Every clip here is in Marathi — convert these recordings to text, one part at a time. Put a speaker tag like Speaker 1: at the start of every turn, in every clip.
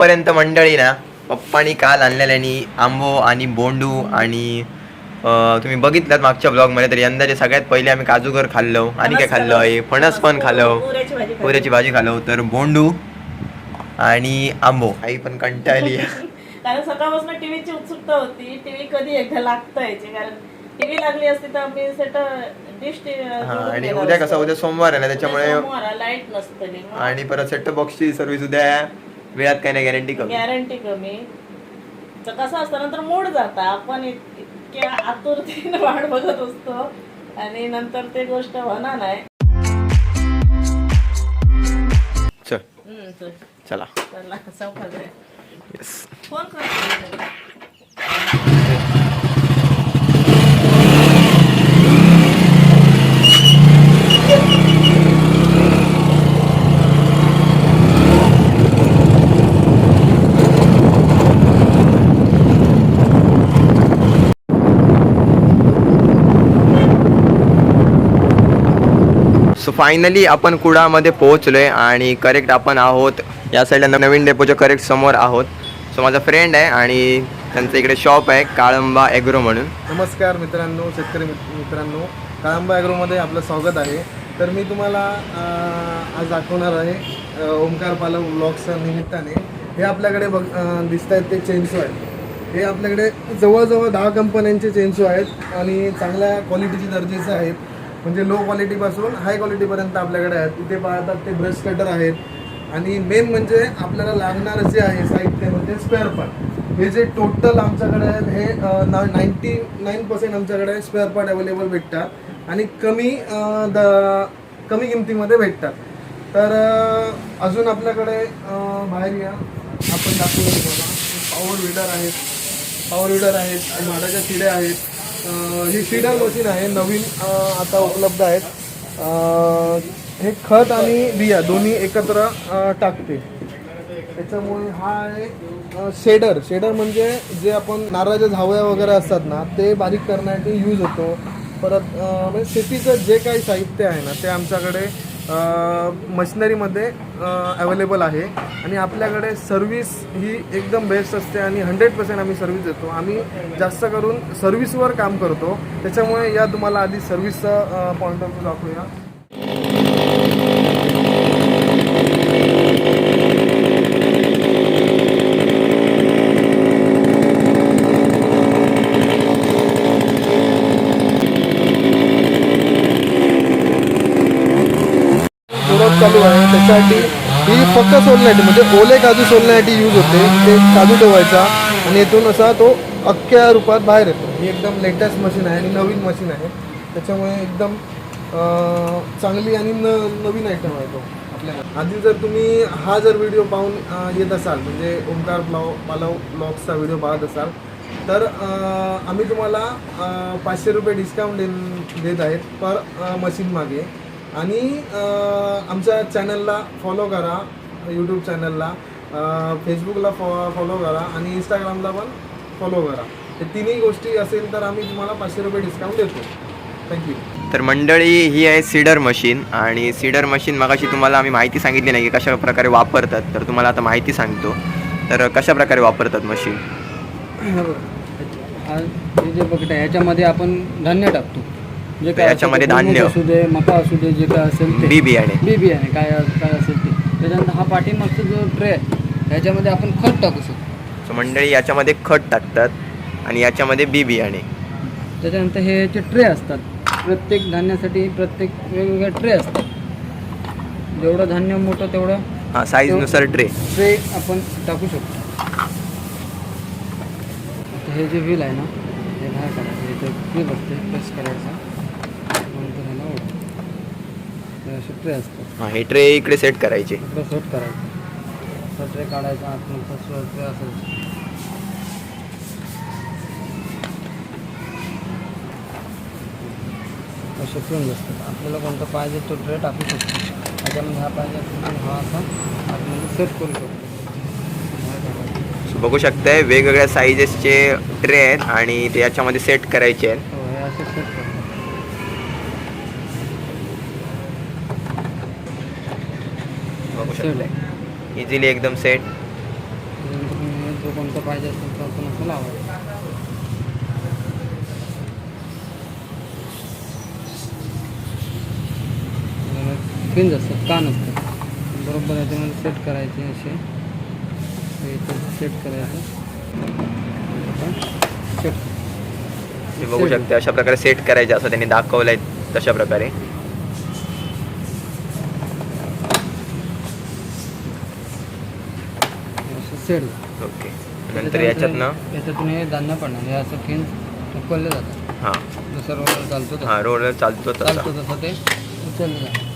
Speaker 1: पर्यंत मंडळी ना पप्पानी काल आणलेल्यानी आंबो आणि बोंडू आणि तुम्ही बघितलात मागच्या ब्लॉगमध्ये तर यंदाचे सगळ्यात पहिले आम्ही काजूगर खाल्लो. आणि काय खाल्लो आहे? फणस पण खाल्लो.
Speaker 2: पुऱ्याची भाजी खाल्ली.
Speaker 1: तर बोंडू आणि आंबो. आई पण कंटाळली.
Speaker 2: कारण सकाळपासून टीव्हीची उत्सुकता होती. टीव्ही कधी एकदा लागता यायची कारण टीव्ही लागली असती तर आम्ही सेट डिश
Speaker 1: आणि उद्या कसं उद्या सोमवार आहे ना त्याच्यामुळे
Speaker 2: लाइट नसतली
Speaker 1: आणि परत सेट बॉक्सची सर्व्हिस उद्या वेळात काही नाही गॅरंटी कमी.
Speaker 2: गॅरंटी कमी. तर कसं असतं नंतर मूड जाता. आपण इत- इतक्या आतुरतेने वाट बघत असतो आणि नंतर ते गोष्ट होणार नाही.
Speaker 1: चल.
Speaker 2: हम्म, चल.
Speaker 1: येस
Speaker 2: फोन कर.
Speaker 1: फायनली आपण कुडामध्ये पोहोचलोय आणि करेक्ट आपण आहोत. या साईडला नवीन डेपोच्या करेक्ट समोर आहोत. सो माझा फ्रेंड आहे आणि त्यांचं इकडे शॉप आहे काळंबा एग्रो म्हणून.
Speaker 3: नमस्कार मित्रांनो शेतकरी मित्रांनो. काळंबा ॲग्रोमध्ये आपलं स्वागत आहे. तर मी तुम्हाला आज दाखवणार आहे ओंकार ओमकार पालव ब्लॉग्सच्या निमित्ताने. हे आपल्याकडे बघ दिसत आहेत ते चेन्सो आहेत. हे आपल्याकडे जवळजवळ दहा कंपन्यांचे चेन्सो आहेत आणि चांगल्या क्वालिटीचे दर्जेचे आहेत. म्हणजे लो क्वालिटीपासून हाय क्वालिटीपर्यंत आपल्याकडे आहेत. इथे पाहतात ते ब्रश कटर आहेत. आणि मेन म्हणजे आपल्याला लागणारं जे आहे साहित्य म्हणजे स्पेअर पार्ट हे जे टोटल आमच्याकडे आहेत हे नाईन्टी नाईन पर्सेंट आमच्याकडे स्पेअर पार्ट अवेलेबल भेटतात. आणि कमी द कमी किमतीमध्ये भेटतात. तर अजून आपल्याकडे बाहेर या. आपण दाखवूया तुम्हाला. पॉवर विडर आहेत. पॉवर विडर आहेत. माडाच्या शिड्या आहेत. ही शिडर मशीन आहे नवीन आता उपलब्ध आहेत. हे खत आणि बिया दोन्ही एकत्र टाकते. त्याच्यामुळे हा आहे शेडर शेडर म्हणजे जे आपण नारळाच्या झावळ्या वगैरे असतात ना ते बारीक करण्यासाठी यूज होतो. परत म्हणजे शेतीचं जे काही साहित्य आहे ना ते आमच्याकडे मशिनरीमध्ये अवेलेबल आहे. आणि आपल्याकडे सर्व्हिस ही एकदम बेस्ट असते आणि हंड्रेड पर्सेंट आम्ही सर्व्हिस देतो. आम्ही जास्त करून सर्व्हिसवर काम करतो. त्याच्यामुळे या तुम्हाला आधी सर्व्हिसचा पॉईंट ऑफ व्ह्यू दाखवूया जोरात चालू आहे. त्याच्यासाठी ही फक्त सोलण्यासाठी म्हणजे ओले काजू सोलण्यासाठी यूज होते. ते काजू ठेवायचा आणि इथून असा तो अख्ख्या रूपात बाहेर येतो. ही एकदम लेटेस्ट मशीन आहे आणि नवीन मशीन आहे. त्याच्यामुळे एकदम चांगली आणि न नवीन आयटम आहे तो आपल्याला. आधी जर तुम्ही हा जर व्हिडिओ पाहून येत असाल म्हणजे ओंकार प्लाव पालव ब्लॉग्सचा व्हिडिओ पाहत असाल तर आम्ही तुम्हाला पाचशे रुपये डिस्काउंट देत आहेत पर मशीन मागे. आणि अं, आमच्या चॅनलला फॉलो करा यूट्यूब चॅनलला फेसबुकला फॉ फॉलो करा आणि इंस्टाग्रामला पण फॉलो करा. हे तिन्ही गोष्टी असेल तर आम्ही तुम्हाला पाचशे रुपये डिस्काउंट देतो. थँक्यू
Speaker 1: तर मंडळी ही आहे सीडर मशीन आणि सीडर मशीन मगाशी तुम्हाला आम्ही माहिती सांगितली नाही की कशा प्रकारे वापरतात तर तुम्हाला आता माहिती सांगतो. तर कशा प्रकारे वापरतात मशीन
Speaker 4: जे आहे याच्यामध्ये आपण धान्य टाकतो. जे काय
Speaker 1: याच्यामध्ये धान्य.
Speaker 4: असू दे मका असू दे जे काय असेल ते.
Speaker 1: बी बियाणे.
Speaker 4: बी बियाणे काय काय असेल ते. त्याच्यानंतर हा पाठीमागचा जो ट्रे आहे ह्याच्यामध्ये आपण खत टाकू शकतो.
Speaker 1: सो मंडळी याच्यामध्ये खत टाकतात आणि याच्यामध्ये बी बियाणे.
Speaker 4: त्याच्यानंतर हे याचे ट्रे असतात प्रत्येक धान्यासाठी प्रत्येक वेगवेगळ्या ट्रे असतात. जेवढं धान्य मोठं तेवढं
Speaker 1: हां साईजनुसार ट्रे
Speaker 4: ट्रे आपण टाकू शकतो. हे जे व्हील आहे ना हे बाहेर काढायचं इथे व्हील असते प्रेस करायचा नंतर ह्याला ओढ हे असे ट्रे असतात.
Speaker 1: हां हे ट्रे इकडे सेट करायचे.
Speaker 4: इकडं सेट करायचं. तो ट्रे काढायचा आतमध्ये ट्रे असायचं. असे पिऊन असतात. आपल्याला कोणतं पाहिजे तो ट्रे टाकू शकतो. त्याच्यामध्ये हा पाहिजे हा असा आतमध्ये सेट करू शकतो.
Speaker 1: बघू शकताय वेगवेगळ्या साईजेसचे ट्रे आहेत आणि ते याच्यामध्ये सेट करायचे आहेत.
Speaker 4: हो हे असे सेट सेट
Speaker 1: शकताय इझिली एकदम सेट
Speaker 4: तुम्हाला कोणतं पाहिजे असेल तर आपण असं लावायचं. फिन्स असतात कान असतात. बरोबर याच्यामध्ये सेट करायचे असे. सेट करायचं.
Speaker 1: बघू शकता अशा प्रकारे सेट करायचे असं त्यांनी दाखवलंय तशा प्रकारे.
Speaker 4: सेट
Speaker 1: ओके नंतर याच्यातनं?
Speaker 4: याच्यातून हे पडणार हे असं उकलले जातात
Speaker 1: हां.
Speaker 4: जसं रोलर चालतो तसं.
Speaker 1: हां रोलर चालतो तसा.
Speaker 4: चालतो तसं ते उचललं जातं.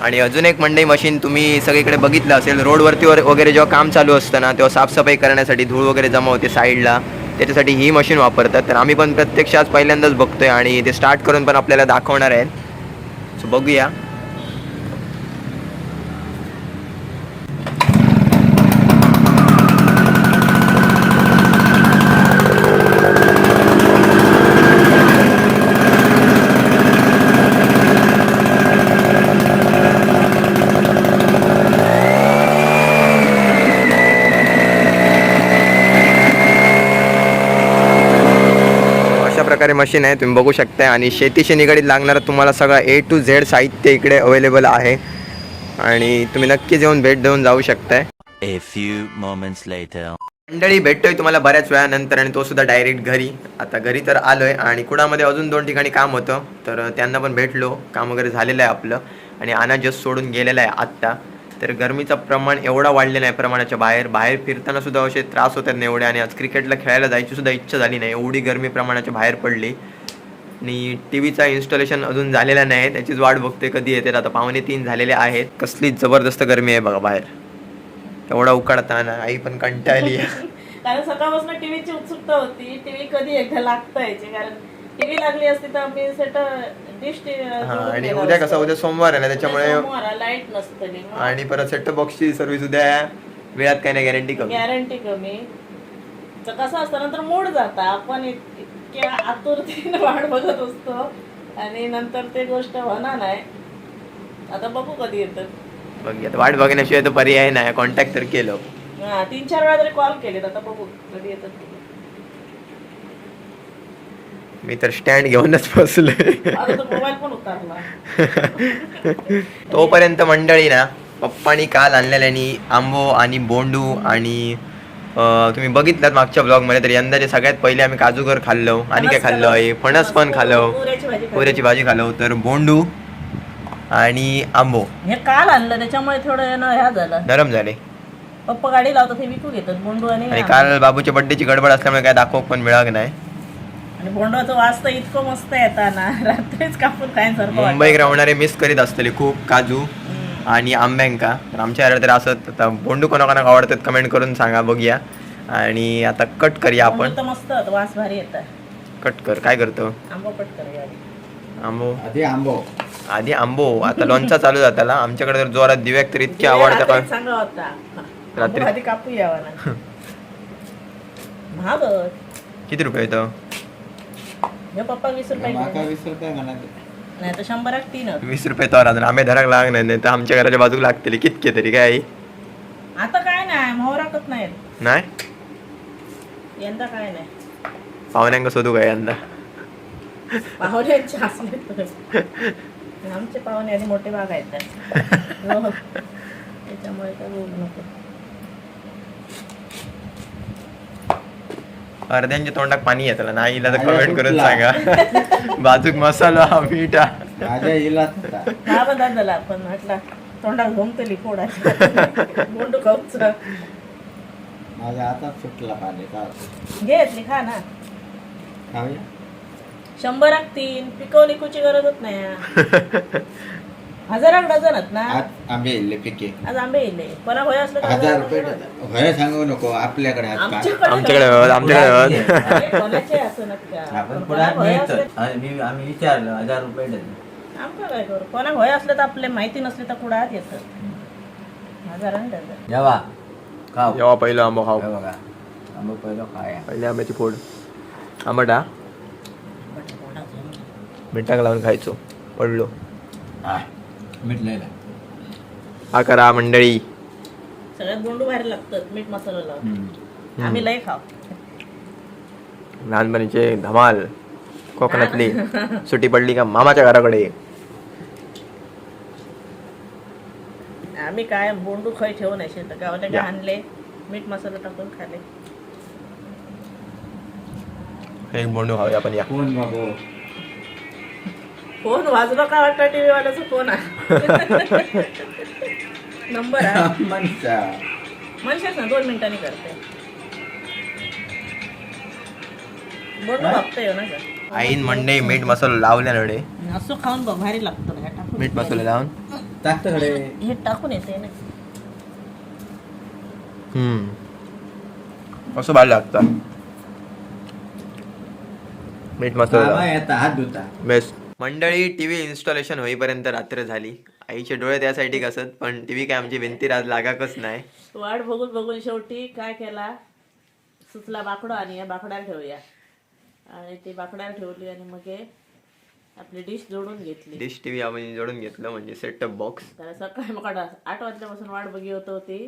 Speaker 1: आणि अजून एक मंडई मशीन तुम्ही सगळीकडे बघितलं असेल रोडवरती वर- वगैरे जेव्हा काम चालू असतं ना तेव्हा साफसफाई करण्यासाठी धूळ वगैरे जमा होते साईडला त्याच्यासाठी ही मशीन वापरतात. तर आम्ही पण प्रत्यक्षात पहिल्यांदाच बघतोय आणि ते स्टार्ट करून पण आपल्याला दाखवणार आहेत. सो बघूया अशा प्रकारे मशीन आहे तुम्ही बघू शकता आणि शेतीशी निगडीत लागणारं तुम्हाला सगळं ए टू झेड साहित्य इकडे अवेलेबल आहे. आणि तुम्ही नक्कीच येऊन भेट देऊन जाऊ शकताय.
Speaker 5: Few moments later.
Speaker 1: मंडळी भेटतोय तुम्हाला बऱ्याच वेळानंतर आणि तो सुद्धा डायरेक्ट घरी. आता घरी तर आलोय आणि कुडामध्ये अजून दोन ठिकाणी काम होतं. तर त्यांना पण भेटलो. काम वगैरे झालेलं आहे आपलं. आणि आना जस्ट सोडून गेलेला आहे आत्ता. तर गरमीचं प्रमाण एवढा वाढलेलं आहे प्रमाणाच्या बाहेर. बाहेर फिरताना सुद्धा असे त्रास होतात ना एवढे आणि आज क्रिकेटला खेळायला जायची सुद्धा इच्छा झाली नाही. एवढी गरमी प्रमाणाच्या बाहेर पडली. आणि टी व्हीचा इन्स्टॉलेशन अजून झालेला नाही. त्याचीच वाट बघते कधी येते. आता पावणे तीन झालेले आहेत. कसली जबरदस्त गरमी आहे बघा बाहेर. एवढा उकाडताना. आई पण कंटाळली आहे.
Speaker 2: कारण सकाळपासून टीव्हीची उत्सुकता होती. टीव्ही कधी एकदा लागता यायची कारण टीव्ही लागली असती तर आम्ही सेट डिश
Speaker 1: हा, आणि उद्या कसं उद्या सोमवार आहे ना त्याच्यामुळे
Speaker 2: लाइट नसतली
Speaker 1: आणि परत सेट बॉक्सची सर्व्हिस उद्या वेळात काही नाही गॅरंटी कमी.
Speaker 2: गॅरंटी कमी. तर कसं असतं नंतर मूड जाता. आपण इत- इतक्या आतुरतेने वाट बघत असतो. आणि नंतर ते गोष्ट होणार नाही. आता बघू कधी येतं.
Speaker 1: बघ आता वाट बघण्याशिवाय तर पर्याय नाही. कॉन्टॅक्ट तर केलं.
Speaker 2: हा तीन चार वेळा तरी कॉल केलेत. आता बघू कधी येतात ते.
Speaker 1: मी तर स्टँड घेऊनच बसलोय. तोपर्यंत मंडळी ना पप्पानी काल आणलेल्यानी आंबो आणि बोंडू आणि तुम्ही बघितलात मागच्या ब्लॉगमध्ये तर यंदाचे सगळ्यात पहिले आम्ही काजूगर खाल्लो आणि काय खाल्लो आहे? फणस पण खाल्लो.
Speaker 2: पुऱ्याची भाजी खाल्ली.
Speaker 1: तर बोंडू आणि आंबो.
Speaker 2: हे काल आणलं त्याच्यामुळे थोडं ह्या झालं.
Speaker 1: नरम झाले.
Speaker 2: पप्पा गाडी लावतात हे विकू घेतात बोंडू आणि
Speaker 1: काल बाबूच्या बड्डेची गडबड असल्यामुळे काय दाखव पण मिळाग नाही.
Speaker 2: आणि बोंडवाचं वास तर इतकं मस्त येताना रात्रीच कापून
Speaker 1: मिस करीत असतले खूप काजू. आणि आंब्यांका. तर आमच्या घरात तर असं आता बोंडू कोणाकोणाक आवडतात कमेंट करून सांगा बघूया. आणि आता कट करूया आपण.
Speaker 2: बोंडू तर मस्त होतं, वास भारी येतात
Speaker 1: कट कर काय करतो?
Speaker 2: आंबा पट करूया आधी.
Speaker 1: आंबो?
Speaker 4: आधी आंबो.
Speaker 1: आधी आंबो. आता लोणचा चालू जाताला आमच्याकडे तर जोरात दिव्याक तर इतके आवडतं
Speaker 2: रात्रीच
Speaker 1: का?
Speaker 2: सांगा होता.
Speaker 1: रात्री-
Speaker 2: आंबा आधी कापू यावा ना महाग आहे.
Speaker 1: किती रुपये येतं?
Speaker 2: हे पप्पा वीस रुपये घेऊन.
Speaker 4: वीस रुपये म्हणाले
Speaker 2: नाही तर शंभराक तीन.
Speaker 1: वीस रुपये तर अजून आम्ही धराक लागणार नाही तर आमच्या घराच्या बाजूला लागतले कितके तरी काय
Speaker 2: आता काय नाही राखत नाही
Speaker 1: नाही?
Speaker 2: यंदा काय नाही.
Speaker 1: पाहुण्यांका शोधू काय यंदा?
Speaker 2: पाहुण्यांचे असले तर. आमचे पाहुणे आधी मोठे भाग आहेत हो. त्याच्यामुळे काय बोलू नको.
Speaker 1: अर्ध्यांच्या तोंडात पाणी येतं नाही इला तर कमेंट करून सांगा. बाजूक मसाला मीठा.
Speaker 4: माझ्या इला
Speaker 2: हा पण म्हटला तोंडात घुमतली फोडा बोंडू खाऊच.
Speaker 4: माझ्या हातात सुटला पाणी का?
Speaker 2: घेतली खा ना.
Speaker 4: खाऊया?
Speaker 2: शंभराक तीन पिकवली कुची गरजच नाही. हजाराक डझनच ना.
Speaker 6: आज आंबे येल्ले पिके.
Speaker 2: आज आंबे येले कोणा होय असलं तर
Speaker 6: हजार रुपये
Speaker 2: डझन.
Speaker 6: भय सांगू नको आपल्याकडे आहेत का
Speaker 2: आमच्याकडे
Speaker 1: आमच्याकडे हवं, आमच्याकडे हवं.
Speaker 2: अरे, कोणाचे असं.
Speaker 4: आपण
Speaker 2: पण
Speaker 4: पुढे
Speaker 2: कोणाक होय असलं-
Speaker 4: आम्ही विचारलं हजार रुपये डझन.
Speaker 2: आमका काय करू? कोणाक होय असलं तर आपले माहिती नसली तर कुडात येतं? हजाराने डझन.
Speaker 4: जेवा खाऊ.
Speaker 1: जेव्हा पहिलं आंबो खाऊ.
Speaker 4: हे बघा आंबो पहिलं खाया.
Speaker 1: पहिले आंब्याची फोड. आंबटा? मिठाक लावून खायचो. पडलो.
Speaker 6: मिटलेलं
Speaker 1: हा करा मंडळी.
Speaker 2: सगळ्यात बोंडू बाहेर लागतात मीठ मसाला लावून. आम्ही लय खाऊ.
Speaker 1: लहानपणीचे धमाल कोकणातली. सुट्टी पडली का मामाच्या घराकडे.
Speaker 2: आम्ही काय बोंडू खय ठेवून असे तर गावाला काय
Speaker 1: या.
Speaker 2: आणले मीठ मसाला टाकून खाले.
Speaker 1: एक बोंडू खाऊया आपण या.
Speaker 6: कोण बाबू?
Speaker 2: फोन वाजलो का वाटतं टीव्ही वाल्याचा फोन आहे. नंबर आहे.
Speaker 6: मनसा
Speaker 2: म्हणशाच ना दोन मिनिटांनी करते. ना सर.
Speaker 1: आईन मंडे मीठ मसाला लावल्यानडे
Speaker 2: असं खाऊन बघ भारी लागतं हे टाकून.
Speaker 1: मीठ मसाला लावून?
Speaker 6: टाकतं कडे
Speaker 2: हे टाकून येते ना.
Speaker 1: हम्म. असं भारी लागतं. मीठ मसाला लावून.
Speaker 6: येता हात धुता.
Speaker 1: बेस्ट मंडळी टी व्ही इन्स्टॉलेशन होईपर्यंत रात्र झाली. आईचे डोळे त्यासाठी कसत पण टी व्ही काय आमची भिंती राज लागाकच नाही.
Speaker 2: वाट बघून बघून शेवटी काय केला? सुचला बाकडं आणि या बाकड्यावर ठेवूया. आणि ती बाकड्यावर ठेवली आणि मग आपली डिश जोडून घेतली.
Speaker 1: डिश टी व्ही आम्ही जोडून घेतलं म्हणजे सेटअप बॉक्स
Speaker 2: तर सकाळी मग आठ वाजल्यापासून वाट बघी होत होती.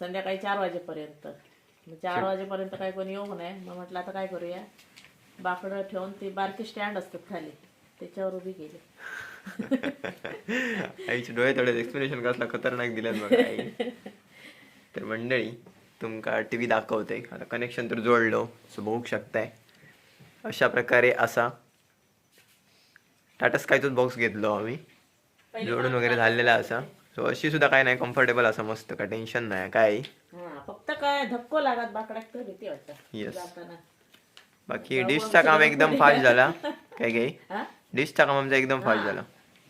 Speaker 2: संध्याकाळी चार वाजेपर्यंत. चार वाजेपर्यंत काय कोणी येऊ नये. मग म्हटलं आता काय करूया? बाकडं ठेवून ती बारकी स्टँड असतात खाली. त्याच्यावर उभी केली
Speaker 1: आईचे डोळे थोडे एक्सप्लेनेशन कसला खतरनाक दिल्यात बघ आई. तर मंडळी तुमका टी व्ही दाखवते आता कनेक्शन तर जोडलो सो बघू शकताय. अशा प्रकारे असा टाटा स्कायचोच बॉक्स घेतलो आम्ही. जोडून वगैरे झालेला असा. सो अशी सुद्धा काय नाही कम्फर्टेबल असा मस्त काय टेन्शन नाही काय
Speaker 2: फक्त काय धक्को लागत बाकड्यात भीती वाटत. जाताना.
Speaker 1: बाकी डिशचा काम एकदम फास्ट झाला. काय काय? डिशचा काम आमचा एकदम फास्ट झाला.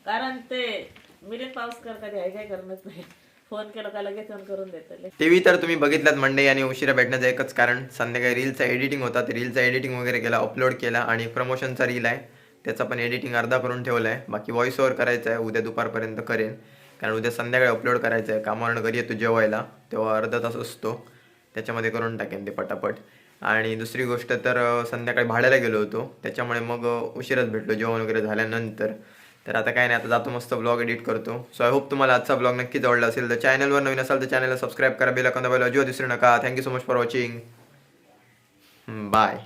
Speaker 2: कारण ते मिलिंद पावसकर कधी आहे काय करणंच नाही. फोन केला का लगेच on करून देतले
Speaker 1: टीव्ही तर तुम्ही बघितलात मंडे आणि उशिरा भेटण्याचं एकच कारण संध्याकाळी रीलचा एडिटिंग होता ते रीलचा एडिटिंग वगैरे केला अपलोड केला आणि प्रमोशनचा रील आहे. त्याचा पण एडिटिंग अर्धा करून ठेवला आहे बाकी व्हॉइस ओव्हर करायचं आहे उद्या दुपारपर्यंत करेन. कारण उद्या संध्याकाळी अपलोड करायचं आहे कामावरून घरी येतो जेवायला तेव्हा अर्धा तास असतो. त्याच्यामध्ये करून टाकेन ते पटापट. आणि दुसरी गोष्ट तर संध्याकाळी भाड्याला गेलो होतो. त्याच्यामुळे मग उशीरच भेटलो जेवण वगैरे झाल्यानंतर. तर आता काय नाही आता जातो मस्त ब्लॉग एडिट करतो. सो आय होप तुम्हाला आजचा ब्लॉग नक्कीच आवडला असेल. तर चॅनलवर नवीन असाल तर चॅनलला सबस्क्राईब करा बेल आयकॉन अजिबात विसरू नका. Thank you so much for watching bye